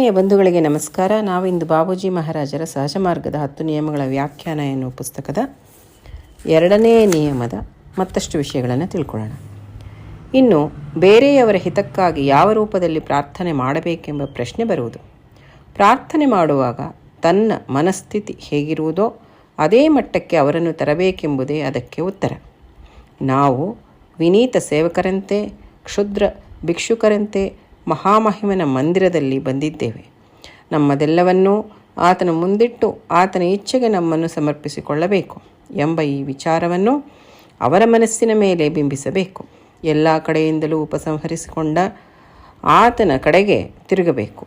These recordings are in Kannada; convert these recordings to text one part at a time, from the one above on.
ಆತ್ಮೀಯ ಬಂಧುಗಳಿಗೆ ನಮಸ್ಕಾರ. ನಾವು ಇಂದು ಬಾಬೂಜಿ ಮಹಾರಾಜರ ಸಹಜ ಮಾರ್ಗದ ಹತ್ತು ನಿಯಮಗಳ ವ್ಯಾಖ್ಯಾನ ಎನ್ನುವ ಪುಸ್ತಕದ ಎರಡನೇ ನಿಯಮದ ಮತ್ತಷ್ಟು ವಿಷಯಗಳನ್ನು ತಿಳ್ಕೊಳ್ಳೋಣ. ಇನ್ನು, ಬೇರೆಯವರ ಹಿತಕ್ಕಾಗಿ ಯಾವ ರೂಪದಲ್ಲಿ ಪ್ರಾರ್ಥನೆ ಮಾಡಬೇಕೆಂಬ ಪ್ರಶ್ನೆ ಬರುವುದು. ಪ್ರಾರ್ಥನೆ ಮಾಡುವಾಗ ತನ್ನ ಮನಸ್ಥಿತಿ ಹೇಗಿರುವುದೋ ಅದೇ ಮಟ್ಟಕ್ಕೆ ಅವರನ್ನು ತರಬೇಕೆಂಬುದೇ ಅದಕ್ಕೆ ಉತ್ತರ. ನಾವು ವಿನೀತ ಸೇವಕರಂತೆ, ಕ್ಷುದ್ರ ಭಿಕ್ಷುಕರಂತೆ ಮಹಾಮಹಿಮನ ಮಂದಿರದಲ್ಲಿ ಬಂದಿದ್ದೇವೆ. ನಮ್ಮದೆಲ್ಲವನ್ನೂ ಆತನ ಮುಂದಿಟ್ಟು ಆತನ ಇಚ್ಛೆಗೆ ನಮ್ಮನ್ನು ಸಮರ್ಪಿಸಿಕೊಳ್ಳಬೇಕು ಎಂಬ ಈ ವಿಚಾರವನ್ನು ಅವರ ಮನಸ್ಸಿನ ಮೇಲೆ ಬಿಂಬಿಸಬೇಕು. ಎಲ್ಲ ಕಡೆಯಿಂದಲೂ ಉಪಸಂಹರಿಸಿಕೊಂಡ ಆತನ ಕಡೆಗೆ ತಿರುಗಬೇಕು.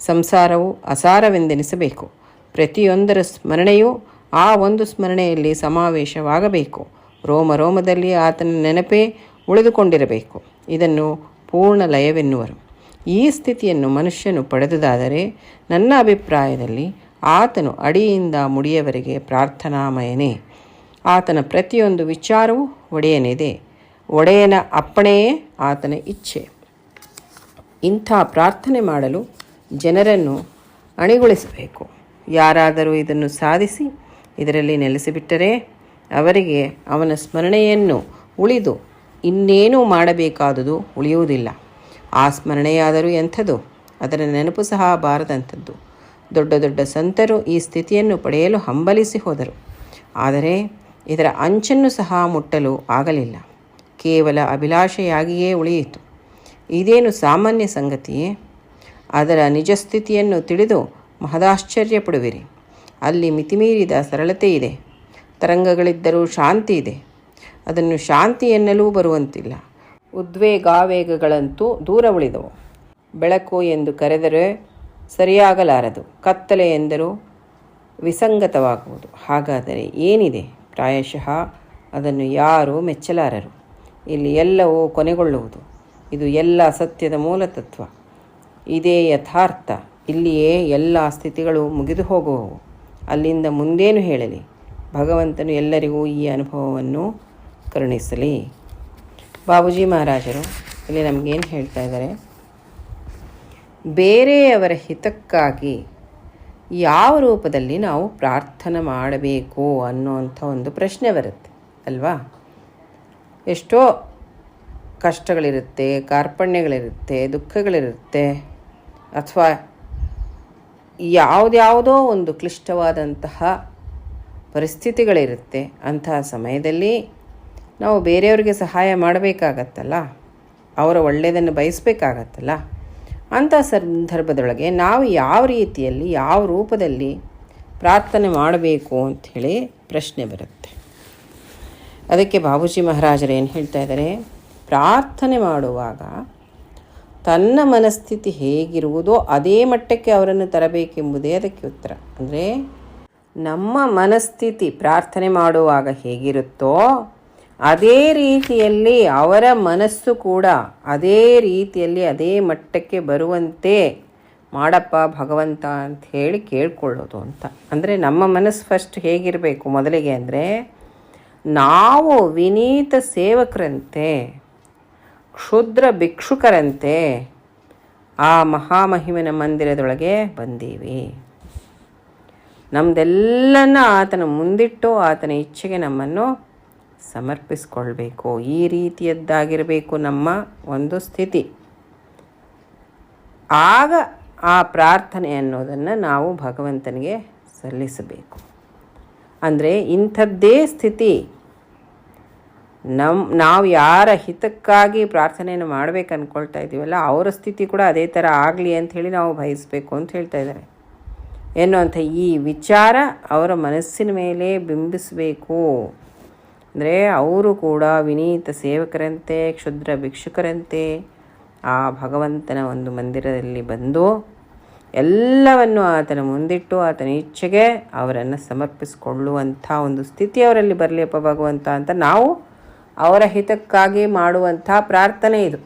ಸಂಸಾರವು ಅಸಾರವೆಂದೆನಿಸಬೇಕು. ಪ್ರತಿಯೊಂದರ ಸ್ಮರಣೆಯೂ ಆ ಒಂದು ಸ್ಮರಣೆಯಲ್ಲಿ ಸಮಾವೇಶವಾಗಬೇಕು. ರೋಮ ರೋಮದಲ್ಲಿ ಆತನ ನೆನಪೇ ಉಳಿದುಕೊಂಡಿರಬೇಕು. ಇದನ್ನು ಪೂರ್ಣ ಲಯವೆನ್ನುವರು ಈ ಸ್ಥಿತಿಯನ್ನು ಮನುಷ್ಯನು ಪಡೆದುದಾದರೆ ನನ್ನ ಅಭಿಪ್ರಾಯದಲ್ಲಿ ಆತನು ಅಡಿಯಿಂದ ಮುಡಿಯವರೆಗೆ ಪ್ರಾರ್ಥನಾಮಯನೇ. ಆತನ ಪ್ರತಿಯೊಂದು ವಿಚಾರವೂ ಒಡೆಯನಿದೆ. ಒಡೆಯನ ಅಪ್ಪಣೆಯೇ ಆತನ ಇಚ್ಛೆ. ಇಂಥ ಪ್ರಾರ್ಥನೆ ಮಾಡಲು ಜನರನ್ನು ಅಣಿಗೊಳಿಸಬೇಕು. ಯಾರಾದರೂ ಇದನ್ನು ಸಾಧಿಸಿ ಇದರಲ್ಲಿ ನೆಲೆಸಿಬಿಟ್ಟರೆ ಅವರಿಗೆ ಅವನ ಸ್ಮರಣೆಯನ್ನು ಉಳಿದು ಇನ್ನೇನೂ ಮಾಡಬೇಕಾದುದು ಉಳಿಯುವುದಿಲ್ಲ. ಆ ಸ್ಮರಣೆಯಾದರೂ ಎಂಥದು? ಅದರ ನೆನಪು ಸಹ ಬಾರದಂಥದ್ದು. ದೊಡ್ಡ ದೊಡ್ಡ ಸಂತರು ಈ ಸ್ಥಿತಿಯನ್ನು ಪಡೆಯಲು ಹಂಬಲಿಸಿ ಹೋದರು. ಆದರೆ ಇದರ ಅಂಚನ್ನು ಸಹ ಮುಟ್ಟಲು ಆಗಲಿಲ್ಲ. ಕೇವಲ ಅಭಿಲಾಷೆಯಾಗಿಯೇ ಉಳಿಯಿತು. ಇದೇನು ಸಾಮಾನ್ಯ ಸಂಗತಿಯೇ? ಅದರ ನಿಜ ಸ್ಥಿತಿಯನ್ನು ತಿಳಿದು ಮಹದಾಶ್ಚರ್ಯ ಪಡುವಿರಿ ಅಲ್ಲಿ ಮಿತಿಮೀರಿದ ಸರಳತೆ ಇದೆ. ತರಂಗಗಳಿದ್ದರೂ ಶಾಂತಿ ಇದೆ. ಅದನ್ನು ಶಾಂತಿ ಎನ್ನಲೂ ಬರುವಂತಿಲ್ಲ. ಉದ್ವೇಗಾವೇಗಗಳಂತೂ ದೂರ ಉಳಿದವು. ಬೆಳಕು ಎಂದು ಕರೆದರೆ ಸರಿಯಾಗಲಾರದು. ಕತ್ತಲೆ ಎಂದರೂ ವಿಸಂಗತವಾಗುವುದು. ಹಾಗಾದರೆ ಏನಿದೆ? ಪ್ರಾಯಶಃ ಅದನ್ನು ಯಾರೂ ಮೆಚ್ಚಲಾರರು. ಇಲ್ಲಿ ಎಲ್ಲವೂ ಕೊನೆಗೊಳ್ಳುವುದು. ಇದು ಎಲ್ಲ ಸತ್ಯದ ಮೂಲತತ್ವ ಇದೇ ಯಥಾರ್ಥ. ಇಲ್ಲಿಯೇ ಎಲ್ಲ ಸ್ಥಿತಿಗಳು ಮುಗಿದು ಹೋಗುವವು. ಅಲ್ಲಿಂದ ಮುಂದೇನು ಹೇಳಲಿ? ಭಗವಂತನು ಎಲ್ಲರಿಗೂ ಈ ಅನುಭವವನ್ನು ಕರುಣಿಸಲಿ. ಬಾಬೂಜಿ ಮಹಾರಾಜರು ಇಲ್ಲಿ ನಮಗೇನು ಹೇಳ್ತಾ ಇದ್ದಾರೆ? ಬೇರೆಯವರ ಹಿತಕ್ಕಾಗಿ ಯಾವ ರೂಪದಲ್ಲಿ ನಾವು ಪ್ರಾರ್ಥನೆ ಮಾಡಬೇಕು ಅನ್ನೋವಂಥ ಒಂದು ಪ್ರಶ್ನೆ ಬರುತ್ತೆ, ಅಲ್ವಾ? ಎಷ್ಟೋ ಕಷ್ಟಗಳಿರುತ್ತೆ, ಕಾರ್ಪಣ್ಯಗಳಿರುತ್ತೆ, ದುಃಖಗಳಿರುತ್ತೆ, ಅಥವಾ ಯಾವುದ್ಯಾವುದೋ ಒಂದು ಕ್ಲಿಷ್ಟವಾದಂತಹ ಪರಿಸ್ಥಿತಿಗಳಿರುತ್ತೆ ಅಂತಹ ಸಮಯದಲ್ಲಿ ನಾವು ಬೇರೆಯವರಿಗೆ ಸಹಾಯ ಮಾಡಬೇಕಾಗತ್ತಲ್ಲ? ಅವರ ಒಳ್ಳೆಯದನ್ನು ಬಯಸಬೇಕಾಗತ್ತಲ್ಲ? ಅಂಥ ಸಂದರ್ಭದೊಳಗೆ ನಾವು ಯಾವ ರೀತಿಯಲ್ಲಿ, ಯಾವ ರೂಪದಲ್ಲಿ ಪ್ರಾರ್ಥನೆ ಮಾಡಬೇಕು ಅಂಥೇಳಿ ಪ್ರಶ್ನೆ ಬರುತ್ತೆ. ಅದಕ್ಕೆ ಬಾಬೂಜಿ ಮಹಾರಾಜರು ಏನು ಹೇಳ್ತಾ ಇದ್ದಾರೆ? ಪ್ರಾರ್ಥನೆ ಮಾಡುವಾಗ ತನ್ನ ಮನಸ್ಥಿತಿ ಹೇಗಿರುವುದೋ ಅದೇ ಮಟ್ಟಕ್ಕೆ ಅವರನ್ನು ತರಬೇಕೆಂಬುದೇ ಅದಕ್ಕೆ ಉತ್ತರ. ಅಂದರೆ ನಮ್ಮ ಮನಸ್ಥಿತಿ ಪ್ರಾರ್ಥನೆ ಮಾಡುವಾಗ ಹೇಗಿರುತ್ತೋ ಅದೇ ರೀತಿಯಲ್ಲಿ ಅವರ ಮನಸ್ಸು ಕೂಡ ಅದೇ ರೀತಿಯಲ್ಲಿ ಅದೇ ಮಟ್ಟಕ್ಕೆ ಬರುವಂತೆ ಮಾಡಪ್ಪ ಭಗವಂತ ಅಂತ ಹೇಳಿ ಕೇಳ್ಕೊಳ್ಳೋದು ಅಂತ. ಅಂದರೆ ನಮ್ಮ ಮನಸ್ಸು ಫಸ್ಟ್ ಹೇಗಿರಬೇಕು ಮೊದಲಿಗೆ ಅಂದರೆ ನಾವು ವಿನೀತ ಸೇವಕರಂತೆ, ಕ್ಷುದ್ರ ಭಿಕ್ಷುಕರಂತೆ ಆ ಮಹಾಮಹಿಮನ ಮಂದಿರದೊಳಗೆ ಬಂದೀವಿ. ನಮ್ಮದೆಲ್ಲನ ಆತನ ಮುಂದಿಟ್ಟು ಆತನ ಇಚ್ಛೆಗೆ ನಮ್ಮನ್ನು ಸಮರ್ಪಿಸ್ಕೊಳ್ಬೇಕು. ಈ ರೀತಿಯದ್ದಾಗಿರಬೇಕು ನಮ್ಮ ಒಂದು ಸ್ಥಿತಿ. ಆಗ ಆ ಪ್ರಾರ್ಥನೆ ಅನ್ನೋದನ್ನು ನಾವು ಭಗವಂತನಿಗೆ ಸಲ್ಲಿಸಬೇಕು. ಅಂದರೆ ಇಂಥದ್ದೇ ಸ್ಥಿತಿ. ನಮ್ಮ ನಾವು ಯಾರ ಹಿತಕ್ಕಾಗಿ ಪ್ರಾರ್ಥನೆಯನ್ನು ಮಾಡಬೇಕು ಅಂದ್ಕೊಳ್ತಾ ಇದ್ದೀವಲ್ಲ, ಅವರ ಸ್ಥಿತಿ ಕೂಡ ಅದೇ ಥರ ಆಗಲಿ ಅಂಥೇಳಿ ನಾವು ಬಯಸಬೇಕು ಅಂತ ಹೇಳ್ತಾ ಇದ್ದಾರೆ. ಎನ್ನುವಂಥ ಈ ವಿಚಾರ ಅವರ ಮನಸ್ಸಿನ ಮೇಲೆ ಬಿಂಬಿಸಬೇಕು. ಅಂದರೆ ಅವರು ಕೂಡ ವಿನೀತ ಸೇವಕರಂತೆ, ಕ್ಷುದ್ರ ಭಿಕ್ಷುಕರಂತೆ ಆ ಭಗವಂತನ ಒಂದು ಮಂದಿರದಲ್ಲಿ ಬಂದು ಎಲ್ಲವನ್ನು ಆತನ ಮುಂದಿಟ್ಟು ಆತನ ಇಚ್ಛೆಗೆ ಅವರನ್ನು ಸಮರ್ಪಿಸಿಕೊಳ್ಳುವಂಥ ಒಂದು ಸ್ಥಿತಿ ಅವರಲ್ಲಿ ಬರಲಿಯಪ್ಪ ಭಗವಂತ ಅಂತ ನಾವು ಅವರ ಹಿತಕ್ಕಾಗಿ ಮಾಡುವಂಥ ಪ್ರಾರ್ಥನೆ ಇದು.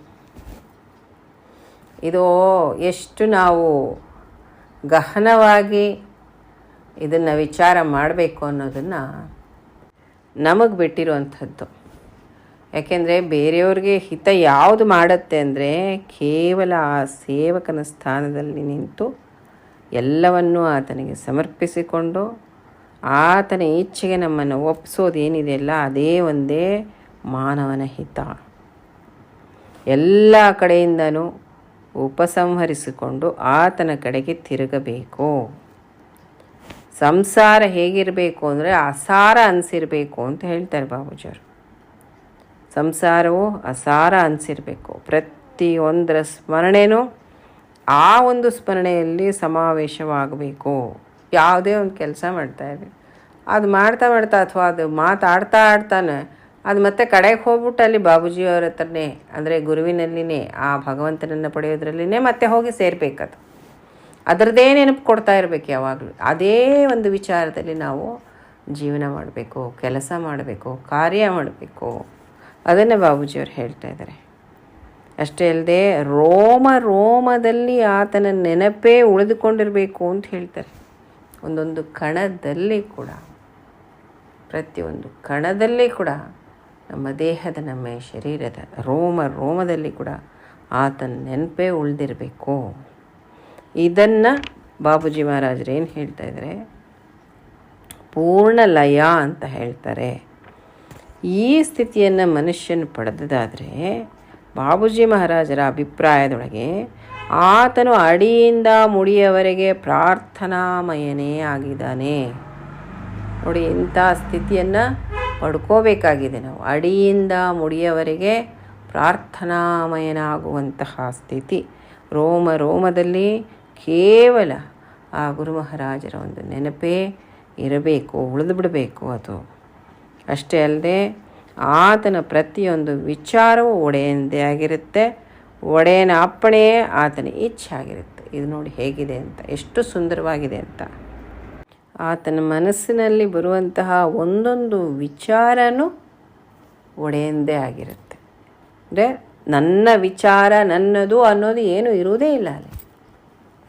ಇದು ಎಷ್ಟು ನಾವು ಗಹನವಾಗಿ ಇದನ್ನು ವಿಚಾರ ಮಾಡಬೇಕು ಅನ್ನೋದನ್ನು ನಮಗೆ ಬಿಟ್ಟಿರುವಂಥದ್ದು. ಯಾಕೆಂದರೆ ಬೇರೆಯವ್ರಿಗೆ ಹಿತ ಯಾವುದು ಮಾಡುತ್ತೆ ಅಂದರೆ ಕೇವಲ ಆ ಸೇವಕನ ಸ್ಥಾನದಲ್ಲಿ ನಿಂತು ಎಲ್ಲವನ್ನೂ ಆತನಿಗೆ ಸಮರ್ಪಿಸಿಕೊಂಡು ಆತನ ಇಚ್ಛೆಗೆ ನಮ್ಮನ್ನು ಒಪ್ಪಿಸೋದು ಏನಿದೆಯಲ್ಲ ಅದೇ ಒಂದೇ ಮಾನವನ ಹಿತ. ಎಲ್ಲ ಕಡೆಯಿಂದನೂ ಉಪಸಂಹರಿಸಿಕೊಂಡು ಆತನ ಕಡೆಗೆ ತಿರುಗಬೇಕು. ಸಂಸಾರ ಹೇಗಿರಬೇಕು ಅಂದರೆ ಅಸಾರ ಅನಿಸಿರಬೇಕು ಅಂತ ಹೇಳ್ತಾರೆ ಬಾಬೂಜಿಯವರು ಸಂಸಾರವು ಅಸಾರ ಅನಿಸಿರಬೇಕು. ಪ್ರತಿಯೊಂದರ ಸ್ಮರಣೆನೂ ಆ ಒಂದು ಸ್ಮರಣೆಯಲ್ಲಿ ಸಮಾವೇಶವಾಗಬೇಕು. ಯಾವುದೇ ಒಂದು ಕೆಲಸ ಮಾಡ್ತಾ ಇದೆ ಅದು ಮಾಡ್ತಾ ಮಾಡ್ತಾ ಅಥವಾ ಅದು ಮಾತಾಡ್ತಾ ಆಡ್ತಾನೆ, ಅದು ಮತ್ತೆ ಕಡೆಗೆ ಹೋಗ್ಬಿಟ್ಟು ಅಲ್ಲಿ ಬಾಬೂಜಿಯವ್ರ ಹತ್ರನೇ, ಅಂದರೆ ಗುರುವಿನಲ್ಲಿನೇ, ಆ ಭಗವಂತನನ್ನು ಪಡೆಯೋದ್ರಲ್ಲಿನೇ ಮತ್ತೆ ಹೋಗಿ ಸೇರಬೇಕದು. ಅದರದ್ದೇ ನೆನಪು ಕೊಡ್ತಾ ಇರಬೇಕು ಯಾವಾಗಲೂ. ಅದೇ ಒಂದು ವಿಚಾರದಲ್ಲಿ ನಾವು ಜೀವನ ಮಾಡಬೇಕು, ಕೆಲಸ ಮಾಡಬೇಕು, ಕಾರ್ಯ ಮಾಡಬೇಕು. ಅದನ್ನೇ ಬಾಬೂಜಿಯವರು ಹೇಳ್ತಾ ಇದ್ದಾರೆ. ಅಷ್ಟೇ ಅಲ್ಲದೆ ರೋಮ ರೋಮದಲ್ಲಿ ಆತನ ನೆನಪೇ ಉಳಿದುಕೊಂಡಿರಬೇಕು ಅಂತ ಹೇಳ್ತಾರೆ. ಒಂದೊಂದು ಕಣದಲ್ಲಿ ಕೂಡ, ಪ್ರತಿಯೊಂದು ಕಣದಲ್ಲಿ ಕೂಡ ನಮ್ಮ ದೇಹದ, ನಮ್ಮ ಶರೀರದ ರೋಮ ರೋಮದಲ್ಲಿ ಕೂಡ ಆತನ ನೆನಪೇ ಉಳಿದಿರಬೇಕು. ಇದನ್ನು ಬಾಬೂಜಿ ಮಹಾರಾಜರು ಏನು ಹೇಳ್ತಾ ಇದ್ದಾರೆ ಪೂರ್ಣ ಲಯ ಅಂತ ಹೇಳ್ತಾರೆ. ಈ ಸ್ಥಿತಿಯನ್ನು ಮನುಷ್ಯನು ಪಡೆದದಾದರೆ ಬಾಬೂಜಿ ಮಹಾರಾಜರ ಅಭಿಪ್ರಾಯದೊಳಗೆ ಆತನು ಅಡಿಯಿಂದ ಮುಡಿಯವರೆಗೆ ಪ್ರಾರ್ಥನಾಮಯನೇ ಆಗಿದ್ದಾನೆ. ನೋಡಿ, ಇಂಥ ಸ್ಥಿತಿಯನ್ನು ಪಡ್ಕೋಬೇಕಾಗಿದೆ ನಾವು. ಅಡಿಯಿಂದ ಮುಡಿಯವರೆಗೆ ಪ್ರಾರ್ಥನಾಮಯನಾಗುವಂತಹ ಸ್ಥಿತಿ. ರೋಮ, ರೋಮದಲ್ಲಿ ಕೇವಲ ಆ ಗುರು ಮಹಾರಾಜರ ಒಂದು ನೆನಪೇ ಇರಬೇಕು, ಉಳಿದು ಬಿಡಬೇಕು ಅದು. ಅಷ್ಟೇ ಅಲ್ಲದೆ ಆತನ ಪ್ರತಿಯೊಂದು ವಿಚಾರವೂ ಒಡೆಯಂದೇ ಆಗಿರುತ್ತೆ, ಒಡೆಯನ ಅಪ್ಪಣೆಯೇ ಆತನ ಇಚ್ಛೆ ಆಗಿರುತ್ತೆ. ಇದು ನೋಡಿ ಹೇಗಿದೆ ಅಂತ, ಎಷ್ಟು ಸುಂದರವಾಗಿದೆ ಅಂತ. ಆತನ ಮನಸ್ಸಿನಲ್ಲಿ ಬರುವಂತಹ ಒಂದೊಂದು ವಿಚಾರನೂ ಒಡೆಯಂದೇ ಆಗಿರುತ್ತೆ. ಅಂದರೆ ನನ್ನ ವಿಚಾರ ನನ್ನದು ಅನ್ನೋದು ಏನೂ ಇರುವುದೇ ಇಲ್ಲ ಅಲ್ಲಿ.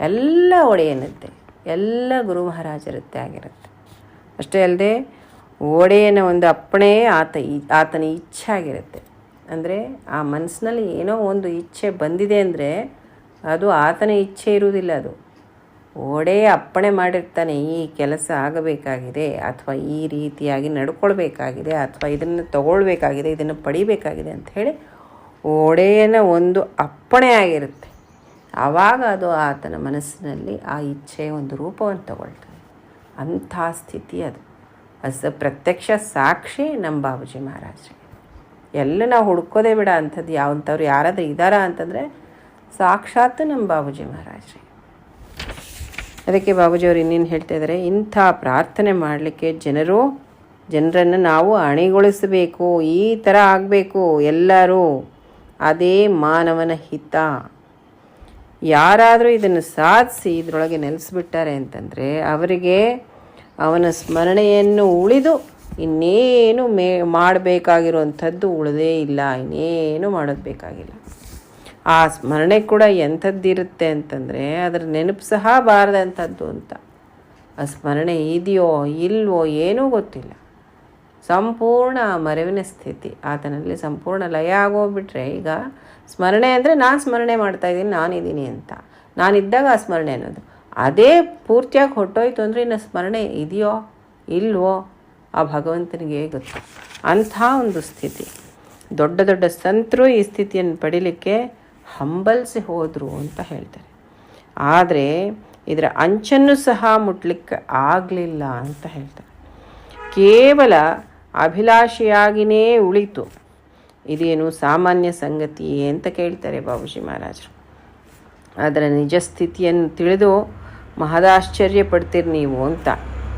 ಎಲ್ಲ ಒಡೆಯನದ್ದೇ, ಎಲ್ಲ ಗುರು ಮಹಾರಾಜರದ್ದೇ ಆಗಿರುತ್ತೆ. ಅಷ್ಟೇ ಅಲ್ಲದೆ ಒಡೆಯನ ಒಂದು ಅಪ್ಪಣೆ ಆತ ಆತನ ಇಚ್ಛೆ ಆಗಿರುತ್ತೆ. ಅಂದರೆ ಆ ಮನಸ್ಸಿನಲ್ಲಿ ಏನೋ ಒಂದು ಇಚ್ಛೆ ಬಂದಿದೆ ಅಂದರೆ ಅದು ಆತನ ಇಚ್ಛೆ ಇರುವುದಿಲ್ಲ ಅದು. ಒಡೆಯ ಅಪ್ಪಣೆ ಮಾಡಿರ್ತಾನೆ, ಈ ಕೆಲಸ ಆಗಬೇಕಾಗಿದೆ, ಅಥವಾ ಈ ರೀತಿಯಾಗಿ ನಡ್ಕೊಳ್ಬೇಕಾಗಿದೆ, ಅಥವಾ ಇದನ್ನು ತಗೊಳ್ಬೇಕಾಗಿದೆ, ಇದನ್ನು ಪಡಿಬೇಕಾಗಿದೆ ಅಂತ ಹೇಳಿ ಒಡೆಯನ ಒಂದು ಅಪ್ಪಣೆ ಆಗಿರುತ್ತೆ. ಆವಾಗ ಅದು ಆತನ ಮನಸ್ಸಿನಲ್ಲಿ ಆ ಇಚ್ಛೆ ಒಂದು ರೂಪವನ್ನು ತಗೊಳ್ತದೆ. ಅಂಥ ಸ್ಥಿತಿ ಅದು. ಅಸ ಪ್ರತ್ಯಕ್ಷ ಸಾಕ್ಷಿ ನಮ್ಮ ಬಾಬುಜಿ ಮಹಾರಾಜ ಎಲ್ಲ ನಾವು ಹುಡ್ಕೋದೇ ಬಿಡ ಅಂಥದ್ದು ಯಾವಂಥವ್ರು ಯಾರಾದರೂ ಇದ್ದಾರಾ ಅಂತಂದರೆ ಸಾಕ್ಷಾತ್ ನಮ್ಮ ಬಾಬುಜಿ ಮಹಾರಾಜ ಅದಕ್ಕೆ ಬಾಬುಜಿಯವರು ಇನ್ನೇನು ಹೇಳ್ತಾ ಇದ್ದಾರೆ ಇಂಥ ಪ್ರಾರ್ಥನೆ ಮಾಡಲಿಕ್ಕೆ ಜನರು, ಜನರನ್ನು ನಾವು ಅಣಿಗೊಳಿಸಬೇಕು, ಈ ಥರ ಆಗಬೇಕು ಎಲ್ಲರೂ. ಅದೇ ಮಾನವನ ಹಿತ. ಯಾರಾದರೂ ಇದನ್ನು ಸಾಧಿಸಿ ಇದರೊಳಗೆ ನೆಲೆಸಿಬಿಟ್ಟಾರೆ ಅಂತಂದರೆ ಅವರಿಗೆ ಅವನ ಸ್ಮರಣೆಯನ್ನು ಉಳಿದು ಇನ್ನೇನು ಮೇ ಮಾಡಬೇಕಾಗಿರುವಂಥದ್ದು ಉಳದೇ ಇಲ್ಲ, ಇನ್ನೇನು ಮಾಡೋದು ಬೇಕಾಗಿಲ್ಲ. ಆ ಸ್ಮರಣೆ ಕೂಡ ಎಂಥದ್ದಿರುತ್ತೆ ಅಂತಂದರೆ ಅದರ ನೆನಪು ಸಹ ಬಾರದಂಥದ್ದು ಅಂತ. ಆ ಸ್ಮರಣೆ ಇದೆಯೋ ಇಲ್ವೋ ಏನೂ ಗೊತ್ತಿಲ್ಲ. ಸಂಪೂರ್ಣ ಮರೆವಿನ ಸ್ಥಿತಿ. ಆತನಲ್ಲಿ ಸಂಪೂರ್ಣ ಲಯ ಆಗೋಗ್ಬಿಟ್ರೆ ಈಗ ಸ್ಮರಣೆ ಅಂದರೆ ನಾನು ಸ್ಮರಣೆ ಮಾಡ್ತಾ ಇದ್ದೀನಿ, ನಾನಿದ್ದೀನಿ ಅಂತ. ನಾನಿದ್ದಾಗ ಆ ಸ್ಮರಣೆ ಅನ್ನೋದು. ಅದೇ ಪೂರ್ತಿಯಾಗಿ ಹೊಟ್ಟೋಯ್ತು ಅಂದರೆ ಇನ್ನು ಸ್ಮರಣೆ ಇದೆಯೋ, ಇಲ್ವೋ, ಆ ಭಗವಂತನಿಗೆ ಗೊತ್ತು. ಅಂಥ ಒಂದು ಸ್ಥಿತಿ. ದೊಡ್ಡ ದೊಡ್ಡ ಸಂತರು ಈ ಸ್ಥಿತಿಯನ್ನು ಪಡಿಲಿಕ್ಕೆ ಹಂಬಲಿಸಿ ಹೋದರು ಅಂತ ಹೇಳ್ತಾರೆ. ಆದರೆ ಇದರ ಅಂಚನ್ನು ಸಹ ಮುಟ್ಲಿಕ್ಕೆ ಆಗಲಿಲ್ಲ ಅಂತ ಹೇಳ್ತಾರೆ. ಕೇವಲ ಅಭಿಲಾಷೆಯಾಗಿಯೇ ಉಳಿತು. ಇದೇನು ಸಾಮಾನ್ಯ ಸಂಗತಿ ಅಂತ ಕೇಳ್ತಾರೆ ಬಾಬುಜಿ ಮಹಾರಾಜರು. ಅದರ ನಿಜ ಸ್ಥಿತಿಯನ್ನು ತಿಳಿದು ಮಹದಾಶ್ಚರ್ಯ ಪಡ್ತೀರಿ ನೀವು ಅಂತ.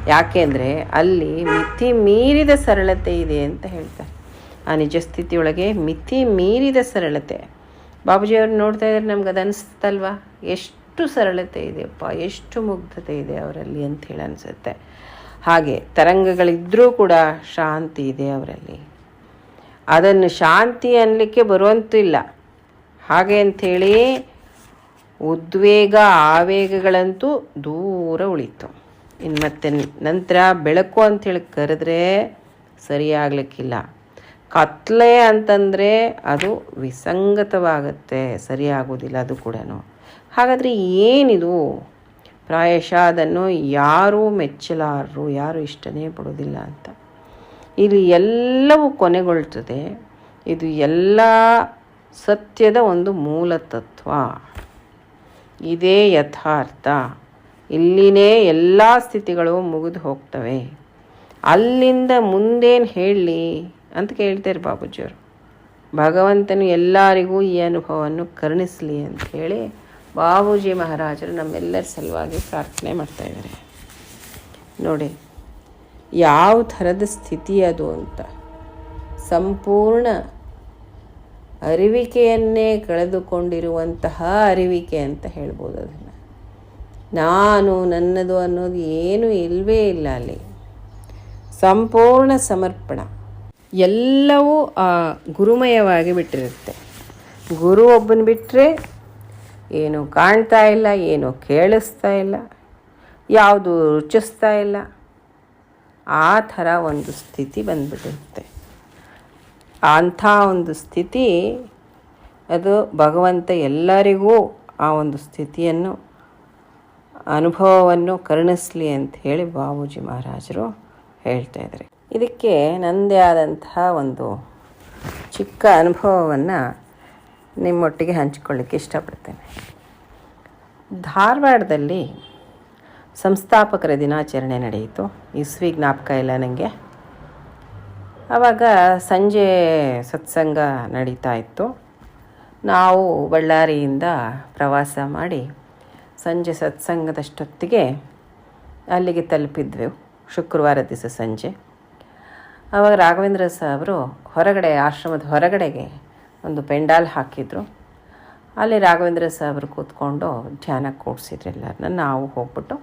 ಯಾಕೆಂದರೆ ಅಲ್ಲಿ ಮಿತಿ ಮೀರಿದ ಸರಳತೆ ಇದೆ ಅಂತ ಹೇಳ್ತಾರೆ. ಆ ನಿಜ ಸ್ಥಿತಿಯೊಳಗೆ ಮಿತಿ ಮೀರಿದ ಸರಳತೆ. ಬಾಬುಜಿಯವ್ರು ನೋಡ್ತಾ ಇದ್ರೆ ನಮ್ಗೆ ಅದು ಅನಿಸ್ತಲ್ವಾ ಎಷ್ಟು ಸರಳತೆ ಇದೆಯಪ್ಪ ಎಷ್ಟು ಮುಗ್ಧತೆ ಇದೆ ಅವರಲ್ಲಿ ಅಂತ ಹೇಳಿ ಅನಿಸುತ್ತೆ. ಹಾಗೆ ತರಂಗಗಳಿದ್ದರೂ ಕೂಡ ಶಾಂತಿ ಇದೆ ಅವರಲ್ಲಿ. ಅದನ್ನು ಶಾಂತಿ ಅನ್ನಲಿಕ್ಕೆ ಬರುವಂತಿಲ್ಲ ಹಾಗೆ ಅಂಥೇಳಿ ಉದ್ವೇಗ, ಆವೇಗಗಳಂತೂ ದೂರ ಉಳಿತು. ಇನ್ನು ಮತ್ತೆ ನಂತರ ಬೆಳಕು ಅಂಥೇಳಿ ಕರೆದ್ರೆ ಸರಿಯಾಗಲಿಕ್ಕಿಲ್ಲ. ಕತ್ಲೆ ಅಂತಂದರೆ ಅದು ವಿಸಂಗತವಾಗುತ್ತೆ, ಸರಿಯಾಗೋದಿಲ್ಲ ಅದು ಕೂಡ ಹಾಗಾದರೆ ಏನಿದು? ಪ್ರಾಯಶಃ ಅದನ್ನು ಯಾರೂ ಮೆಚ್ಚಲಾರರು, ಯಾರೂ ಇಷ್ಟನೇ ಪಡೋದಿಲ್ಲ ಅಂತ. ಇಲ್ಲಿ ಎಲ್ಲವೂ ಕೊನೆಗೊಳ್ತದೆ. ಇದು ಎಲ್ಲ ಸತ್ಯದ ಒಂದು ಮೂಲ ತತ್ವ. ಇದೇ ಯಥಾರ್ಥ. ಇಲ್ಲಿನೇ ಎಲ್ಲ ಸ್ಥಿತಿಗಳು ಮುಗಿದು ಹೋಗ್ತವೆ. ಅಲ್ಲಿಂದ ಮುಂದೇನು ಹೇಳಲಿ ಅಂತ ಕೇಳ್ತಾರೆ ಬಾಬೂಜಿಯವರು ಭಗವಂತನು ಎಲ್ಲರಿಗೂ ಈ ಅನುಭವವನ್ನು ಕರುಣಿಸಲಿ ಅಂತ ಹೇಳಿ ಬಾಬೂಜಿ ಮಹಾರಾಜರು ನಮ್ಮೆಲ್ಲರ ಸಲುವಾಗಿ ಪ್ರಾರ್ಥನೆ ಮಾಡ್ತಾಯಿದ್ದಾರೆ ನೋಡಿ, ಯಾವ ಥರದ ಸ್ಥಿತಿ ಅದು ಅಂತ. ಸಂಪೂರ್ಣ ಅರಿವಿಕೆಯನ್ನೇ ಕಳೆದುಕೊಂಡಿರುವಂತಹ ಅರಿವಿಕೆ ಅಂತ ಹೇಳ್ಬೋದು ಅದನ್ನು. ನಾನು ನನ್ನದು ಅನ್ನೋದು ಏನೂ ಇಲ್ಲವೇ ಇಲ್ಲ ಅಲ್ಲಿ. ಸಂಪೂರ್ಣ ಸಮರ್ಪಣ. ಎಲ್ಲವೂ ಗುರುಮಯವಾಗಿ ಬಿಟ್ಟಿರುತ್ತೆ. ಗುರು ಒಬ್ಬನ ಬಿಟ್ಟರೆ ಏನು ಕಾಣ್ತಾ ಇಲ್ಲ, ಏನು ಕೇಳಿಸ್ತಾ ಇಲ್ಲ, ಯಾವುದು ರುಚಿಸ್ತಾ ಇಲ್ಲ, ಆ ಥರ ಒಂದು ಸ್ಥಿತಿ ಬಂದ್ಬಿಟ್ಟಿರುತ್ತೆ ಅಂಥ ಒಂದು ಸ್ಥಿತಿ, ಅದು ಭಗವಂತ ಎಲ್ಲರಿಗೂ ಆ ಒಂದು ಸ್ಥಿತಿಯನ್ನು, ಅನುಭವವನ್ನು ಕರುಣಿಸ್ಲಿ ಅಂತ ಹೇಳಿ ಬಾಬೂಜಿ ಮಹಾರಾಜರು ಹೇಳ್ತಾ ಇದ್ದಾರೆ. ಇದಕ್ಕೆ ನನ್ನದೇ ಆದಂತಹ ಒಂದು ಚಿಕ್ಕ ಅನುಭವವನ್ನು ನಿಮ್ಮೊಟ್ಟಿಗೆ ಹಂಚಿಕೊಳ್ಳಿಕ್ಕೆ ಇಷ್ಟಪಡ್ತೇನೆ. ಧಾರವಾಡದಲ್ಲಿ ಸಂಸ್ಥಾಪಕರ ದಿನಾಚರಣೆ ನಡೆಯಿತು. ಇಸ್ವಿ ಜ್ಞಾಪಕ ಇಲ್ಲ ನನಗೆ. ಆವಾಗ ಸಂಜೆ ಸತ್ಸಂಗ ನಡೀತಾ ಇತ್ತು. ನಾವು ಬಳ್ಳಾರಿಯಿಂದ ಪ್ರವಾಸ ಮಾಡಿ ಸಂಜೆ ಸತ್ಸಂಗದಷ್ಟೊತ್ತಿಗೆ ಅಲ್ಲಿಗೆ ತಲುಪಿದ್ವಿ. ಶುಕ್ರವಾರ ದಿವಸ ಸಂಜೆ. ಆವಾಗ ರಾಘವೇಂದ್ರ ಸಾಹೇಬರು ಹೊರಗಡೆ ಆಶ್ರಮದ ಹೊರಗಡೆಗೆ ಒಂದು ಪೆಂಡಾಲ್ ಹಾಕಿದ್ರು. ಅಲ್ಲಿ ರಾಘವೇಂದ್ರ ಸಾಹೇಬರು ಕೂತ್ಕೊಂಡು ಧ್ಯಾನ ಕೂಡಿಸಿದ್ರು ಎಲ್ಲರನ್ನ ನಾವು ಹೋಗ್ಬಿಟ್ಟು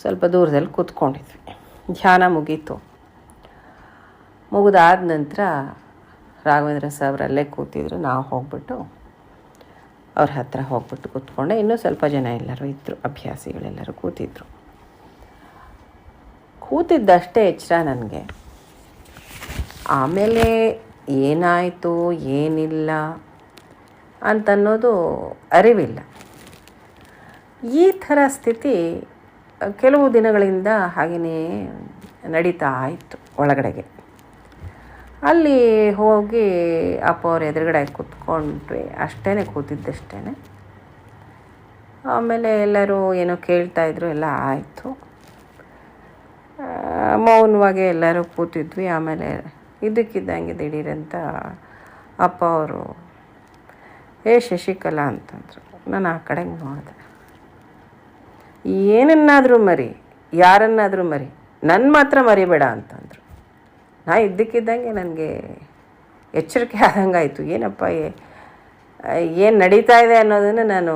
ಸ್ವಲ್ಪ ದೂರದಲ್ಲಿ ಕೂತ್ಕೊಂಡಿದ್ವಿ. ಧ್ಯಾನ ಮುಗೀತು. ಮುಗಿದಾದ ನಂತರ ರಾಘವೇಂದ್ರ ಸಾಹೇಬ್ರು ಅಲ್ಲೇ ಕೂತಿದ್ರು. ನಾವು ಹೋಗ್ಬಿಟ್ಟು ಅವ್ರ ಹತ್ರ ಹೋಗ್ಬಿಟ್ಟು ಕೂತ್ಕೊಂಡೆ. ಇನ್ನೂ ಸ್ವಲ್ಪ ಜನ ಎಲ್ಲರೂ ಇದ್ದರು ಅಭ್ಯಾಸಿಗಳೆಲ್ಲರೂ ಕೂತಿದ್ರು. ಕೂತಿದ್ದಷ್ಟೇ ಎಚ್ಚರ ನನಗೆ. ಆಮೇಲೆ ಏನಾಯಿತು, ಏನಿಲ್ಲ ಅಂತನ್ನೋದು ಅರಿವಿಲ್ಲ. ಈ ಥರ ಸ್ಥಿತಿ ಕೆಲವು ದಿನಗಳಿಂದ ಹಾಗೆಯೇ ನಡೀತಾ ಇತ್ತು ಒಳಗಡೆಗೆ. ಅಲ್ಲಿ ಹೋಗಿ ಅಪ್ಪ ಅವ್ರ ಎದುರುಗಡೆ ಕೂತ್ಕೊಂಡ್ವಿ ಅಷ್ಟೇ ಕೂತಿದ್ದಷ್ಟೇ ಆಮೇಲೆ ಎಲ್ಲರೂ ಏನೋ ಕೇಳ್ತಾ ಇದ್ರು, ಎಲ್ಲ ಆಯಿತು. ಮೌನವಾಗಿ ಎಲ್ಲರೂ ಕೂತಿದ್ವಿ, ಆಮೇಲೆ ಇದ್ದಕ್ಕಿದ್ದಂಗೆ ದಿಢೀರಂತ ಅಪ್ಪ ಅವರು, ಏ ಶಶಿಕಲಾ ಅಂತಂದರು. ನಾನು ಆ ಕಡೆಗೆ ನೋಡಿದೆ. ಏನನ್ನಾದರೂ ಮರಿ, ಯಾರನ್ನಾದರೂ ಮರಿ ನನ್ನ ಮಾತ್ರ ಮರಿಬೇಡ ಅಂತಂದರು. ನಾ ಇದ್ದಕ್ಕಿದ್ದಂಗೆ ನನಗೆ ಎಚ್ಚರಿಕೆ ಆದಂಗೆ ಆಯಿತು ಏನಪ್ಪ ಏನು ನಡೀತಾ ಇದೆ ಅನ್ನೋದನ್ನು ನಾನು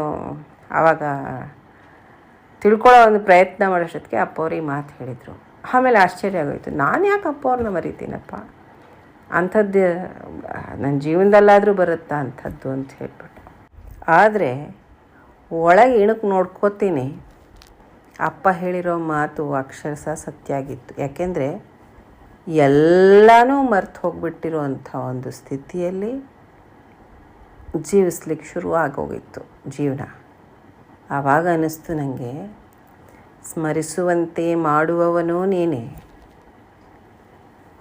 ಆವಾಗ ತಿಳ್ಕೊಳ್ಳೋ ಒಂದು ಪ್ರಯತ್ನ ಮಾಡೋಷ್ಟೊತ್ತಿಗೆ ಅಪ್ಪ ಅವ್ರಿಗೆ ಮಾತು ಹೇಳಿದರು. ಆಮೇಲೆ ಆಶ್ಚರ್ಯ ಆಗೋಯ್ತು. ನಾನು ಯಾಕೆ ಅಪ್ಪ ಅವ್ರನ್ನ ಮರಿತೀನಪ್ಪ? ಅಂಥದ್ದು ನನ್ನ ಜೀವನದಲ್ಲಾದರೂ ಬರುತ್ತಾ ಅಂಥದ್ದು ಅಂತ ಹೇಳ್ಬಿಟ್ಟು. ಆದರೆ, ಒಳಗೆ ಇಣಕ್ಕೆ ನೋಡ್ಕೋತೀನಿ. ಅಪ್ಪ ಹೇಳಿರೋ ಮಾತು ಅಕ್ಷರಶಃ ಸತ್ಯ ಆಗಿತ್ತು. ಯಾಕೆಂದರೆ, ಎಲ್ಲನೂ ಮರ್ತು ಹೋಗ್ಬಿಟ್ಟಿರುವಂಥ ಒಂದು ಸ್ಥಿತಿಯಲ್ಲಿ ಜೀವಿಸ್ಲಿಕ್ಕೆ ಶುರು ಆಗೋಗಿತ್ತು ಜೀವನ. ಆವಾಗ ಅನ್ನಿಸ್ತು ನನಗೆ ಸ್ಮರಿಸುವಂತೆ ಮಾಡುವವನೂ ನೀನೇ.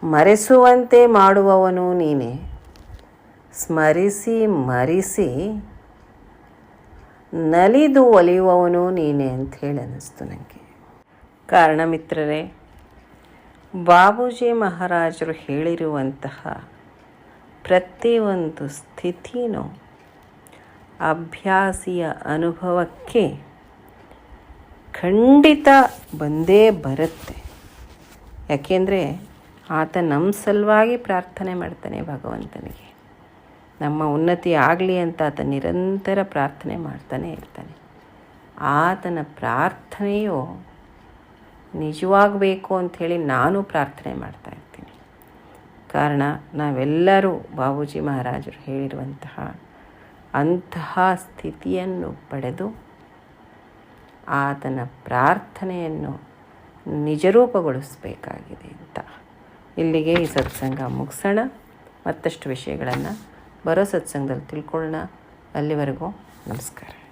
ಮರೆಸುವಂತೆ ಮಾಡುವವನು ನೀನೇ. ಸ್ಮರಿಸಿ, ಮರಿಸಿ, ನಲಿದು ಒಲಿಯುವವನು ನೀನೇ ಅಂತ ಹೇಳಿ ಅನ್ನಿಸ್ತು ನನಗೆ ಕಾರಣ ಮಿತ್ರರೇ, ಬಾಬೂಜಿ ಮಹಾರಾಜರು ಹೇಳಿರುವಂತಹ ಪ್ರತಿಯೊಂದು ಸ್ಥಿತಿನೂ ಅಭ್ಯಾಸಿಯ ಅನುಭವಕ್ಕೆ ಖಂಡಿತ ಬಂದೇ ಬರುತ್ತೆ. ಯಾಕೆಂದರೆ ಆತ ನಮ್ಮ ಸಲುವಾಗಿ ಪ್ರಾರ್ಥನೆ ಮಾಡ್ತಾನೆ ಭಗವಂತನಿಗೆ. ನಮ್ಮ ಉನ್ನತಿ ಆಗಲಿ ಅಂತ ಆತ ನಿರಂತರ ಪ್ರಾರ್ಥನೆ ಮಾಡ್ತಾನೆ ಇರ್ತಾನೆ. ಆತನ ಪ್ರಾರ್ಥನೆಯು ನಿಜವಾಗಬೇಕು ಅಂಥೇಳಿ ನಾನು ಪ್ರಾರ್ಥನೆ ಮಾಡ್ತಾ ಇರ್ತೀನಿ. ಕಾರಣ ನಾವೆಲ್ಲರೂ ಬಾಬೂಜಿ ಮಹಾರಾಜರು ಹೇಳಿರುವಂತಹ ಅಂತಹ ಸ್ಥಿತಿಯನ್ನು ಪಡೆದು ಆತನ ಪ್ರಾರ್ಥನೆಯನ್ನು ನಿಜರೂಪಗೊಳಿಸಬೇಕಾಗಿದೆ ಅಂತ. ಇಲ್ಲಿಗೆ ಈ ಸತ್ಸಂಗ ಮುಗಿಸೋಣ. ಮತ್ತಷ್ಟು ವಿಷಯಗಳನ್ನು ಬರೋ ಸತ್ಸಂಗದಲ್ಲಿ ತಿಳ್ಕೊಳ್ಳೋಣ. ಅಲ್ಲಿವರೆಗೂ ನಮಸ್ಕಾರ.